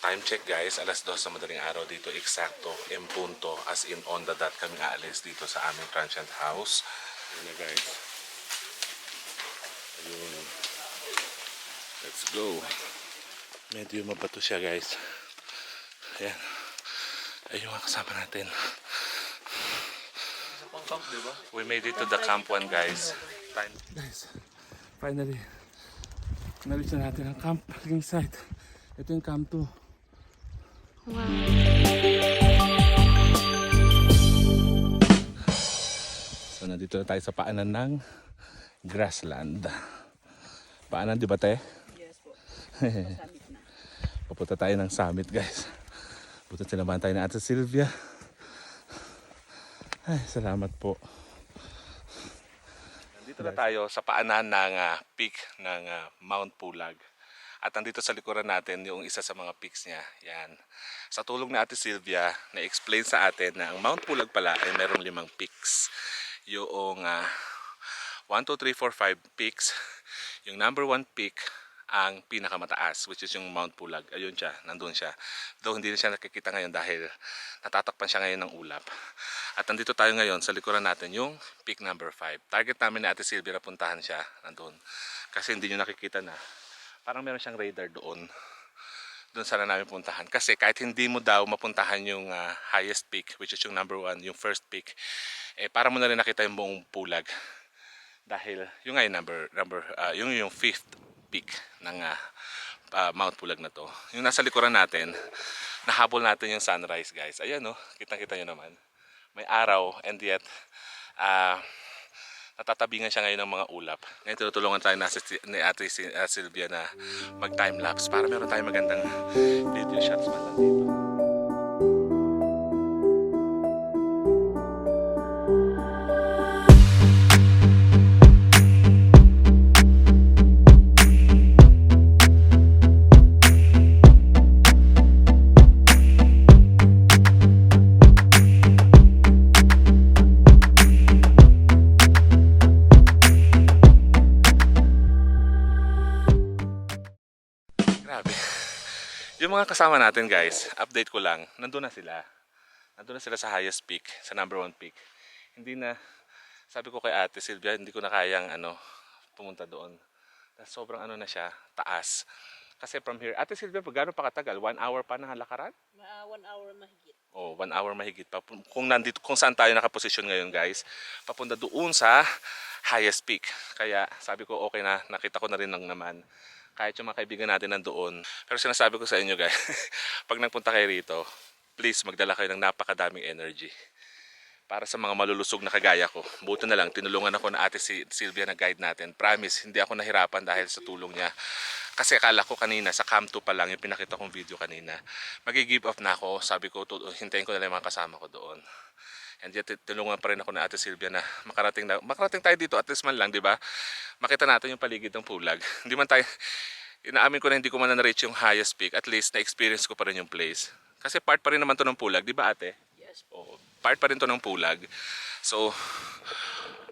Time check guys, alas 2 sa madaling araw dito, eksakto, M punto, as in on the dot kami aalis dito sa aming transient house. Yun na guys. Ayun. Let's go. Medyo mabato siya guys. Ayan. Ayun ang kasama natin. We made it to the camp one guys. Time. Guys, finally, na-reach na natin ang camping site. Ito yung camp 2. So nandito na tayo sa paanan ng grassland. Paanan di ba te? Yes po. Summit na. Papunta tayo ng summit guys. Punta sinamahan tayo ng Ate Sylvia. Ay, salamat po. Nandito na tayo sa paanan ng ah, peak ng ah, Mount Pulag. At nandito sa likuran natin yung isa sa mga peaks niya. Yan. Sa tulong ni Ate Sylvia, na-explain sa atin na ang Mount Pulag pala ay merong limang peaks. Yung ah, 1, 2, 3, 4, 5 peaks. Yung number 1 peak ang pinakamataas which is yung Mount Pulag. Ayun siya, nandun siya. Though hindi na siya nakikita ngayon dahil natatakpan siya ngayon ng ulap. At nandito tayo ngayon sa likuran natin yung peak number 5. Target namin ni Ate Sylvia na puntahan siya nandun. Kasi hindi nyo nakikita na parang meron siyang radar doon. Doon sana namin puntahan. Kasi kahit hindi mo daw mapuntahan yung ah, highest peak which is yung number 1, yung first peak, eh para mo na rin nakita yung buong pulag dahil yung nga number number ah, yung yung fifth peak ng ah, ah, Mount Pulag na to. Yung nasa likuran natin, nahabol natin yung sunrise, guys. Ayan no, kitang-kita nyo naman. May araw and yet ah natatabingan siya ngayon ng mga ulap. Ngayon tinutulungan tayo na si, ni Ate Sylvia na mag time lapse para meron tayong magandang video shots man lang dito. Mga kasama natin guys, update ko lang, nandun na sila. Nandun na sila sa highest peak, sa number one peak. Hindi na, sabi ko kay ate Sylvia, hindi ko na kayang ano, pumunta doon. Sobrang ano na siya, taas. Kasi from here, ate Sylvia, gano'n pa katagal? One hour pa na lakaran? Ma one hour mahigit. Oh, one hour mahigit pa. Kung nandito, kung saan tayo nakaposisyon ngayon, guys, papunta doon sa highest peak. Kaya sabi ko, okay na, nakita ko na rin ng naman. Kahit yung mga kaibigan natin nandoon. Pero sinasabi ko sa inyo, guys, pag nagpunta kayo rito, please magdala kayo ng napakadaming energy. Para sa mga malulusog na kagaya ko. Buto na lang, tinulungan ako na ate si Sylvia na guide natin. Promise, hindi ako nahirapan dahil sa tulong niya. Kasi akala ko kanina, sa Cam 2 pa lang, yung pinakita kong video kanina, magi-give up na ako. Sabi ko, hintayin ko na lang yung mga kasama ko doon. And yet, tinulungan pa rin ako na Ate Sylvia na makarating, na, makarating tayo dito at least man lang, di ba? Makita natin yung paligid ng pulag. Hindi man tayo, inaamin ko na hindi ko man na-reach yung highest peak, at least na-experience ko pa rin yung place. Kasi part pa rin naman to ng pulag, di ba ate? Yes po. Oo, part pa rin to ng pulag. So,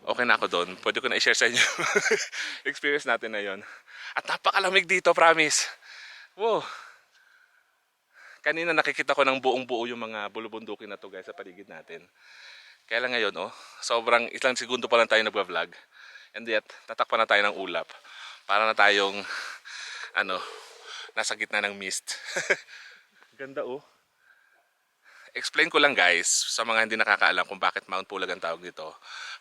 okay na ako doon. Pwede ko na i-share sa inyo experience natin na yon. At napakalamig dito, promise. Wow. Kanina nakikita ko ng buong buo yung mga bulubundukin na to guys sa paligid natin. Kaya lang ngayon, oh, sobrang ilang segundo pa lang tayo nagba-vlog. And yet, tatakpan na tayo ng ulap. Para na tayong, ano, nasa gitna ng mist. Ganda oh explain ko lang guys sa mga hindi nakakaalam kung bakit Mount Pulag ang tawag nito.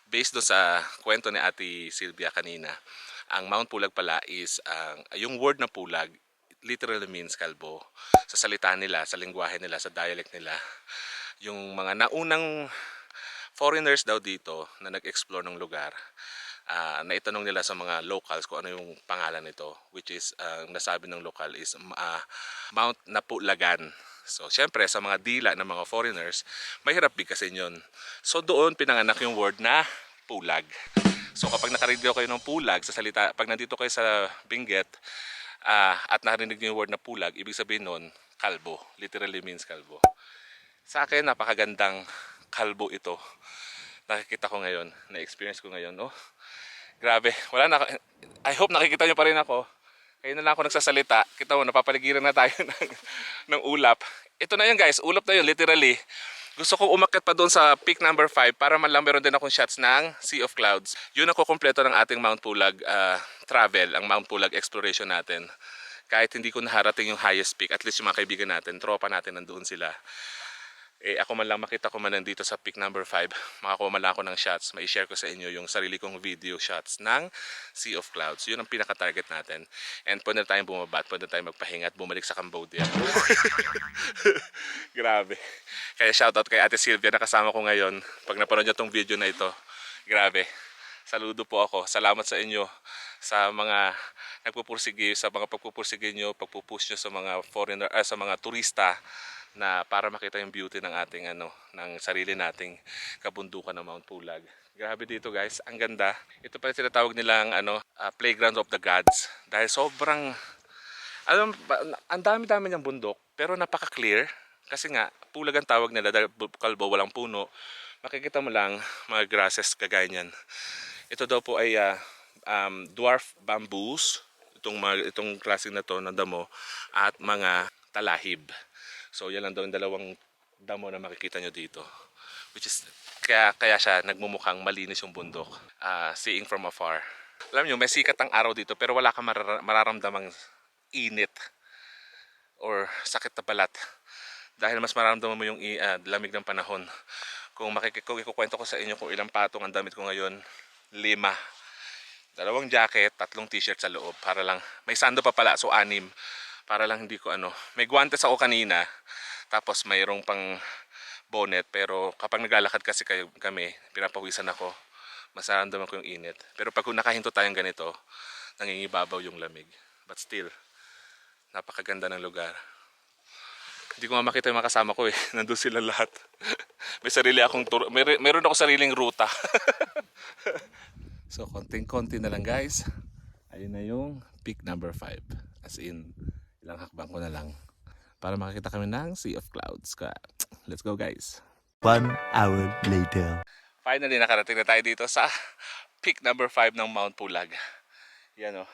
Based do sa kwento ni Ate Sylvia kanina, ang Mount Pulag pala is ang yung word na pulag literally means kalbo. Sa salita nila, sa lingwahe nila, sa dialect nila. Yung mga naunang foreigners daw dito na nag-explore ng lugar, ah, naitanong nila sa mga locals kung ano yung pangalan nito, which is, ang nasabi ng local is ah, Mount Napulagan. So, syempre, sa mga dila ng mga foreigners, mahirap bigkasin yun. So, doon pinanganak yung word na pulag. So, kapag nakarinig kayo ng pulag sa salita, pag nandito kayo sa Benguet, ah, at narinig niyo yung word na pulag, ibig sabihin nun, kalbo. Literally means kalbo. Sa akin, napakagandang kalbo ito. Nakikita ko ngayon, na-experience ko ngayon. Oh, grabe. Wala na, I hope nakikita nyo pa rin ako. Kaya na lang ako nagsasalita. Kita mo, napapaligiran na tayo ng, ng ulap. Ito na yun guys, ulap na yun, literally. Gusto ko umakyat pa doon sa peak number 5 para man lang meron din akong shots ng Sea of Clouds. Yun ang kukumpleto ng ating Mount Pulag ah, travel, ang Mount Pulag exploration natin. Kahit hindi ko naharating yung highest peak, at least yung mga kaibigan natin, tropa natin nandoon sila. Eh ako man lang makita ko man nandito sa peak number 5, makakuha man lang ako ng shots, may share ko sa inyo yung sarili kong video shots ng Sea of Clouds. Yun ang pinaka-target natin. And pwede na tayong bumaba, at pwede na tayong magpahinga at bumalik sa Cambodia. Grabe. Kaya shoutout kay Ate Sylvia na kasama ko ngayon. Pag napanood niya tong video na ito, grabe. Saludo po ako. Salamat sa inyo sa mga nagpupursige, sa mga pagpupursige nyo, pagpupush nyo sa mga foreigner, ah, sa mga turista na para makita yung beauty ng ating ano, ng sarili nating kabundukan ng Mount Pulag. Grabe dito guys, ang ganda. Ito pa yung tinatawag nilang ano, ah, playground of the gods. Dahil sobrang alam, ang dami-dami niyang bundok, pero napaka-clear. Kasi nga, pulag ang tawag nila dahil kalbo, walang puno. Makikita mo lang mga grasses kagaya niyan. Ito daw po ay ah, um, dwarf bamboos, itong, mga, itong klaseng na to ng damo, at mga talahib. So yan lang daw yung dalawang damo na makikita nyo dito. Which is, kaya, kaya siya nagmumukhang malinis yung bundok. ah, seeing from afar. Alam nyo, may sikat ang araw dito pero wala kang marara- mararamdamang init or sakit na balat dahil mas mararamdaman mo yung ah, lamig ng panahon kung makik kung ikukwento ko sa inyo kung ilang patong ang damit ko ngayon lima dalawang jacket tatlong t-shirt sa loob para lang may sando pa pala so anim para lang hindi ko ano may guantes ako kanina tapos mayroong pang bonnet pero kapag naglalakad kasi kayo, kami pinapawisan ako mas nararamdaman ko yung init pero pag nakahinto tayong ganito nangingibabaw yung lamig but still napakaganda ng lugar hindi ko nga makita yung mga kasama ko eh. Nandun sila lahat. May sarili akong tour. May, meron ako sariling ruta. so, konting-konti na lang guys. Ayun na yung peak number 5. As in, ilang hakbang ko na lang. Para makakita kami ng Sea of Clouds. Kaya, let's go guys. One hour later. Finally, nakarating na tayo dito sa peak number 5 ng Mount Pulag. Yan o.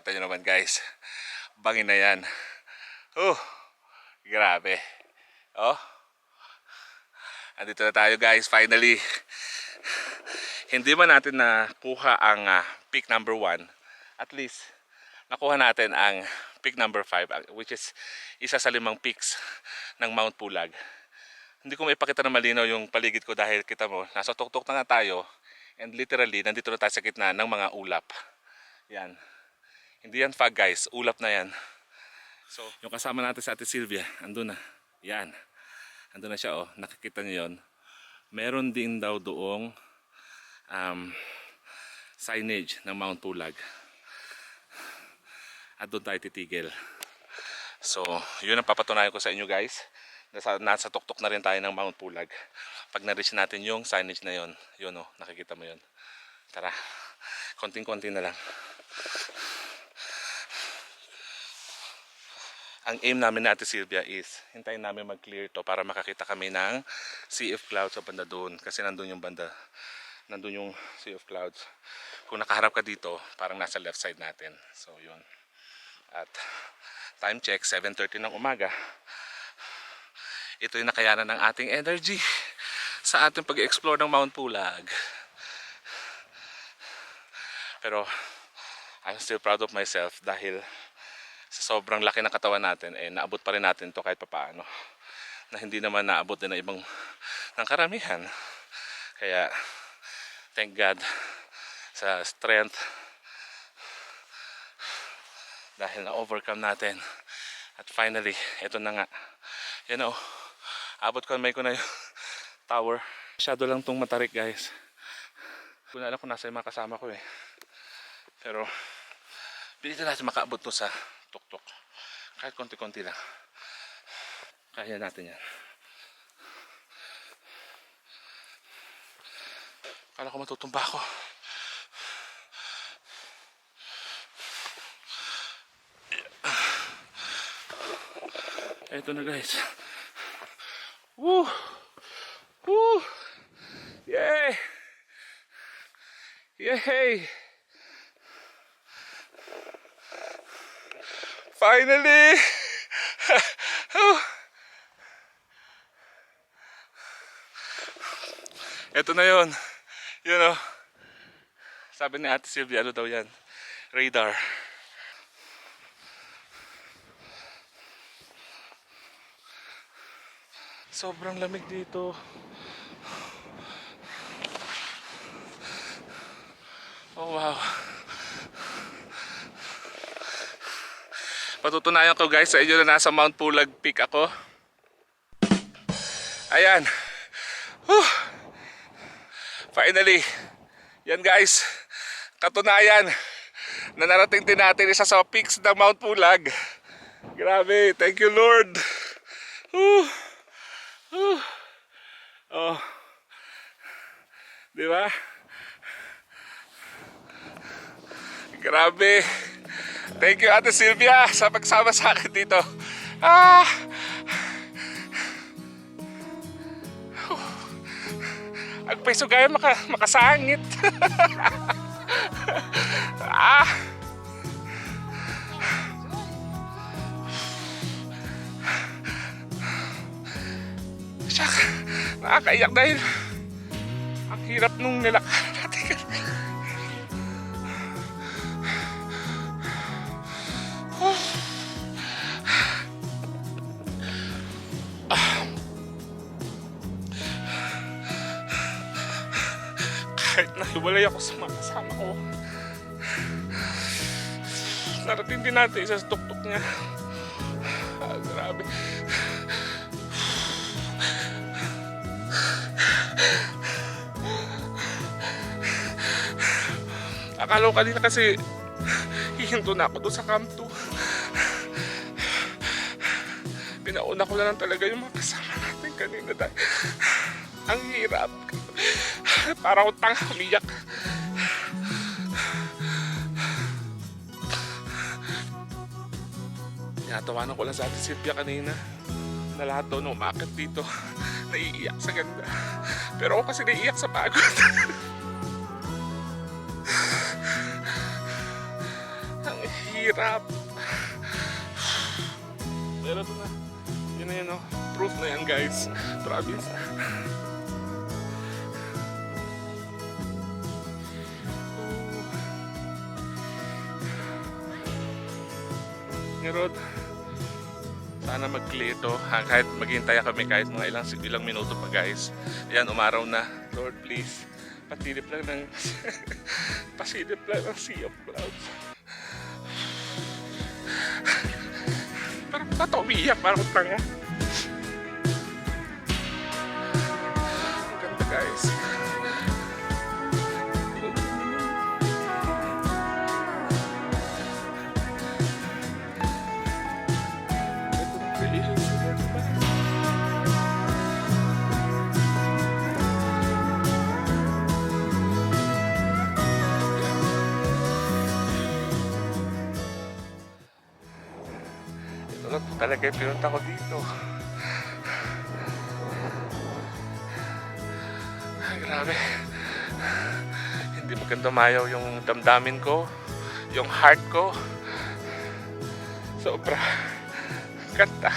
Kita nyo naman guys. Bangin na yan. Oh, grabe. Oh. Andito na tayo guys, finally. Hindi man natin nakuha ang ah, peak number 1. At least, nakuha natin ang peak number 5, which is isa sa limang peaks ng Mount Pulag hindi ko maipakita na malinaw yung paligid ko dahil kita mo, nasa tuktok na nga tayo and literally, nandito na tayo sa gitna ng mga ulap. Yan. Hindi yan fog guys, ulap na yan. So, yung kasama natin sa Ate Sylvia, andun na. Yan. Andun na siya oh, nakikita niyo yon. Meron din daw doong um, signage ng Mount Pulag. At doon tayo titigil. So, yun ang papatunayan ko sa inyo guys. Nasa, nasa tuktok na rin tayo ng Mount Pulag. Pag na-reach natin yung signage na yon, yun oh, nakikita mo yun. Tara, konting-konti na lang. Ang aim namin na Ate Sylvia is hintayin namin mag-clear to para makakita kami ng Sea of Clouds sa banda doon. Kasi nandun yung banda, nandun yung Sea of Clouds. Kung nakaharap ka dito, parang nasa left side natin. So yun. At time check, 7.30 ng umaga. Ito yung nakayanan ng ating energy sa ating pag-explore ng Mount Pulag. Pero I'm still proud of myself dahil sa sobrang laki ng katawan natin, eh, naabot pa rin natin to kahit papaano. Na hindi naman naabot din ng ibang ng karamihan. Kaya, thank God sa strength dahil na-overcome natin. At finally, ito na nga. Yan o, abot ko may ko na yung tower. Masyado lang tong matarik guys. Kung alam ko nasa yung mga kasama ko eh. Pero, Pilitin natin makaabot to sa tuktok. Kahit konti-konti lang. Kaya natin yan. Kala ko matutumba ako. Eto na guys. Woo! Woo! Yay! Yay! Finally! Ito na yon. Yun o. Sabi ni Ate Sylvia, ano daw yan? Radar. Sobrang lamig dito. Oh wow. Patutunayan ko guys sa inyo na nasa Mount Pulag Peak ako. Ayan. Whew. Finally. Yan guys. Katunayan na narating din natin isa sa peaks ng Mount Pulag. Grabe. Thank you Lord. Whew. Whew. Oh. Di ba? Grabe. Thank you Ate Sylvia sa pagsama sa akin dito. Ah! Ang peso gaya maka, makasangit. ah! Nakakaiyak dahil ang hirap nung nilakaran natin. kahit nahiwalay ako sa mga kasama ko. Narating din natin isa sa tuktok niya. Ah, grabe. Akala ko kanina kasi hihinto na ako doon sa camp 2. Pinauna ko na lang talaga yung mga kasama natin kanina dahil ang hirap. Para akong tanga umiyak. Tinatawanan ko lang sa ating Sylvia kanina na lahat daw na umakit dito naiiyak sa ganda. Pero ako kasi naiiyak sa pagod. Ang hirap. Pero ito na. Yun na yun, oh. Proof na yan, guys. Promise. Ngerod, sana mag-clear. Ha, kahit maghintay kami kahit mga ilang, ilang minuto pa guys. Ayan, umaraw na. Lord, please, pasilip lang ng pasilip lang ng sea of clouds. Parang bata umiiyak, parang tanga. Ang ganda guys. Ito na po talaga yung pinunta ko dito. Grabe. Hindi maganda mayaw yung damdamin ko, yung heart ko. Sobra. Ganda.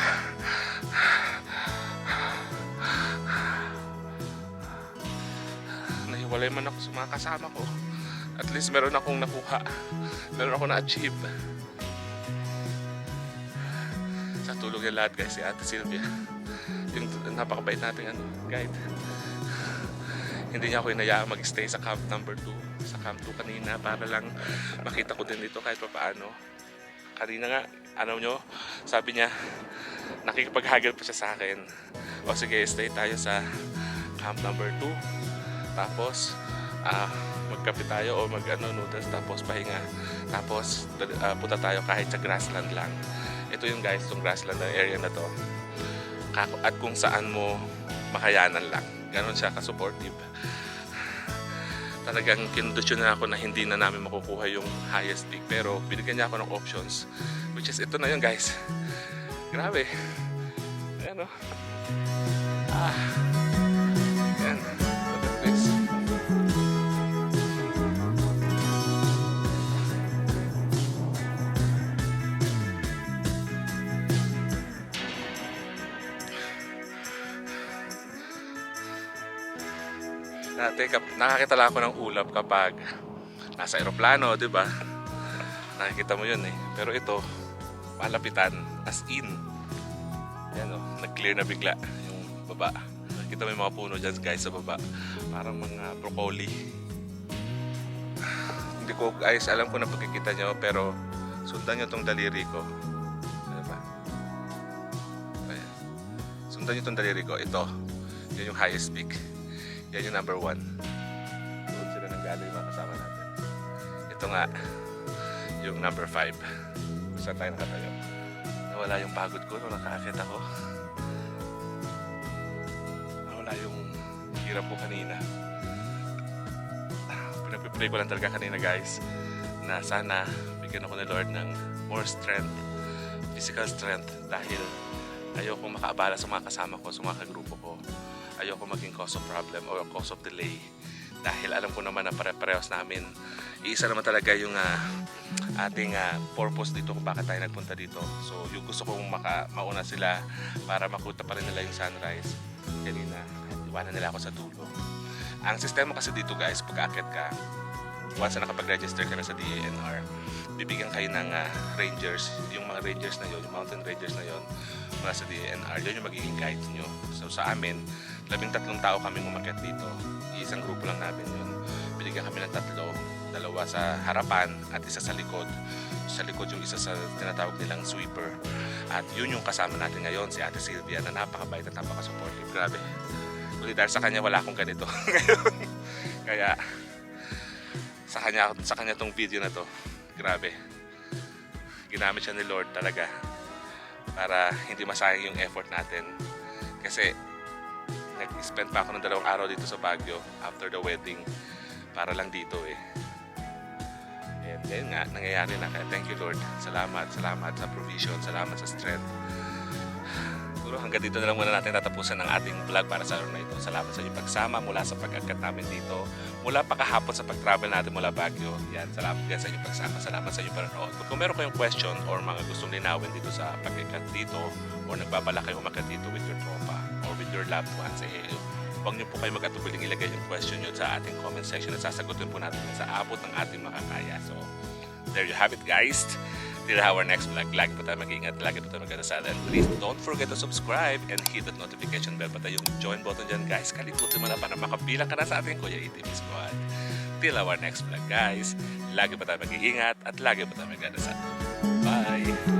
Nahiwalay man ako sa mga kasama ko. At least meron akong nakuha. Meron akong na-achieve. Sa tulong niya lahat guys, si Ate Sylvia. Yung napakabait nating ano, guide. Hindi niya ako hinayaan mag-stay sa camp number 2. Sa camp 2 kanina para lang makita ko din dito kahit pa paano. Kanina nga, ano nyo, sabi niya, nakikipaghagil pa siya sa akin. O sige, stay tayo sa camp number 2. Tapos, ah, magkape tayo o mag ano, noodles tapos pahinga. Tapos, ah, punta tayo kahit sa grassland lang. Ito yung guys, yung grassland na area na to. At kung saan mo makayanan lang. Ganon siya ka-supportive. Talagang kinudusyon na ako na hindi na namin makukuha yung highest peak. Pero binigyan niya ako ng options. Which is ito na yun guys. Grabe. Ayan o. Ah. Dati, kap- nakakita lang ako ng ulap kapag nasa aeroplano, di ba? Nakikita mo yun eh. Pero ito, malapitan, as in. Yan o, nag-clear na bigla yung baba. Nakikita mo yung mga puno dyan guys sa baba. Parang mga broccoli. Hindi ko guys alam kung na pagkikita nyo pero sundan nyo tong daliri ko. Ano ba? Ayan. Sundan nyo tong daliri ko. Ito. Yan yung highest peak. Yan yung number one. Doon sila nang galing mga kasama natin. Ito nga, yung number five. Saan tayo nakatayo? Nawala yung pagod ko nung nakakit ako. Nawala yung hirap ko kanina. Pinagpipray ko lang talaga kanina guys na sana bigyan ako ni Lord ng more strength, physical strength dahil ayoko makaabala sa mga kasama ko, sa mga kagrupo ko. Ayoko maging cause of problem or cause of delay. Dahil alam ko naman na pare-parehas namin. Iisa naman talaga yung ah, ating ah, purpose dito kung bakit tayo nagpunta dito. So yung gusto kong maka, mauna sila para makuta pa rin nila yung sunrise. Kanina iwanan nila ako sa dulo. Ang sistema kasi dito guys pag akit ka once na nakapag-register ka na sa DANR bibigyan kayo ng ah, rangers. Yung mga rangers na yon yung mountain rangers na yon mula sa DANR yun yung magiging guide nyo. So sa amin labing tatlong tao kaming umakyat dito. Isang grupo lang namin yun. Binigyan kami ng tatlo dalawa sa harapan at isa sa likod. Sa likod yung isa sa tinatawag nilang sweeper. At yun yung kasama natin ngayon si Ate Sylvia na napakabait at napaka-supportive. Grabe. Kundi dahil sa kanya wala akong ganito. Ngayon kaya sa kanya sa kanya tong video na to. Grabe. Ginamit siya ni Lord talaga para hindi masayang yung effort natin. Kasi nag-spend pa ako ng dalawang araw dito sa Baguio after the wedding para lang dito eh and ngayon nga nangyayari na kaya thank you Lord salamat salamat sa provision salamat sa strength Siguro hanggang dito na lang muna natin tatapusan ang ating vlog para sa araw na ito. Salamat sa inyong pagsama mula sa pag-angkat namin dito. Mula pa kahapon sa pag-travel natin mula Baguio. Yan, salamat din sa inyong pagsama. Salamat sa inyong panonood. Kung meron kayong question or mga gustong linawin dito sa pag-angkat dito or nagbabala kayo umakyat dito with your with your loved ones, eh, huwag niyo po kayo mag-atubiling ilagay yung question nyo sa ating comment section at sasagutin po natin sa abot ng ating makakaya. So, there you have it guys. Till our next vlog, lagi po tayo mag-iingat, lagi po tayo mag-adasal. And please don't forget to subscribe and hit that notification bell. Pati yung join button dyan guys, kalimutin mo na para makabilang ka na sa ating Kuya Itim Squad. Till our next vlog guys, lagi po tayo mag-iingat at lagi po tayo mag-adasal. Bye!